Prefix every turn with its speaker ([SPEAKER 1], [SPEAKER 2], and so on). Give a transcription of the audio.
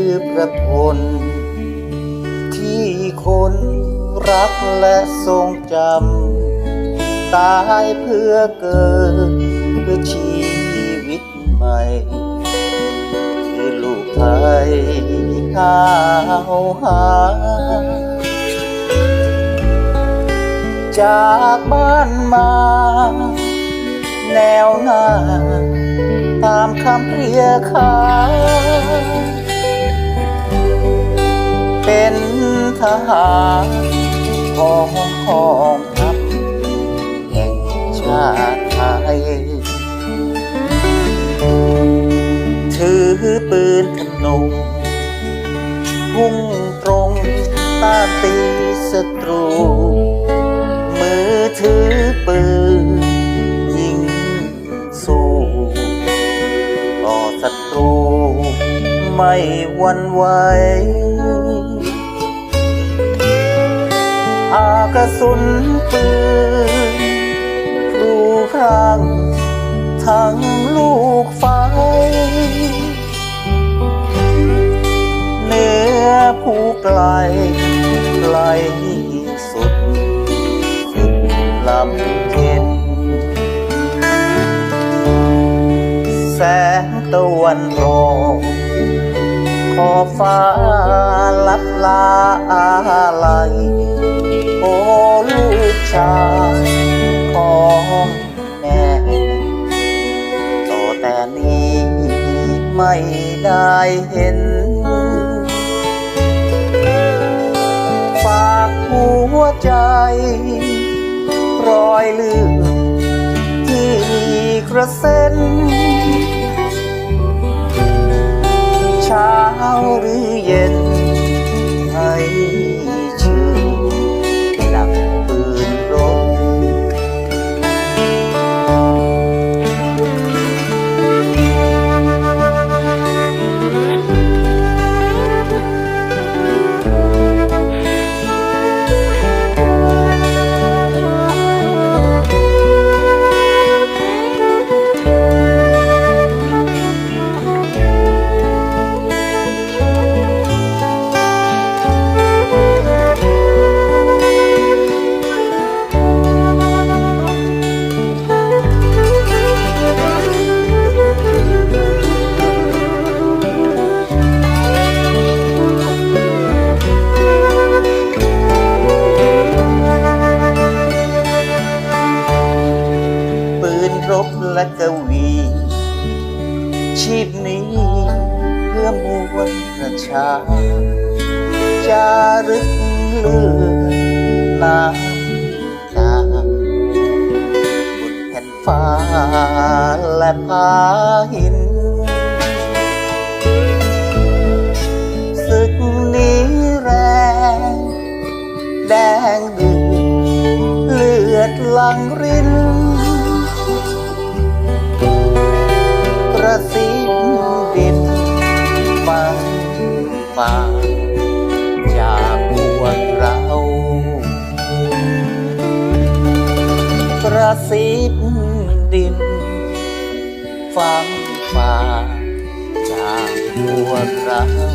[SPEAKER 1] ือพระทนที่คนรักและทรงจำ ตายเพื่อเกิดเพื่อชีวิตใหม่ คือลูกไทยข้าวหา จากบ้านมา แนวหน้าตามคำเรียกขาน เป็นทหารของกองทัพแห่งชาติไทย ถือปืนธนูพุ่งตรงต้านตีศัตรู มือถือปืนยิงสู้ต่อศัตรูไม่หวันไหว กระสุนปืนครูครางทั้งลูกไฟเหนือผู้ไกลไกลสุดสุดลำเค็นแสงตะวันรอขอฟ้าลับลา ของแม่ต่อแต่นี้ไม่ได้เห็น ฝากหัวใจ รอยเลือดที่กระเซ็นเช้า ชีพนี้เพื่อมวลประชา จารึกเลือน้ำตาบนแผ่นฟ้าและผาหินศึกนี้แรง แดงเดือดเลือดลังริน ฟ้าจากพวกเรากระสิบดิน ฟังฟ้าจากพวกเรา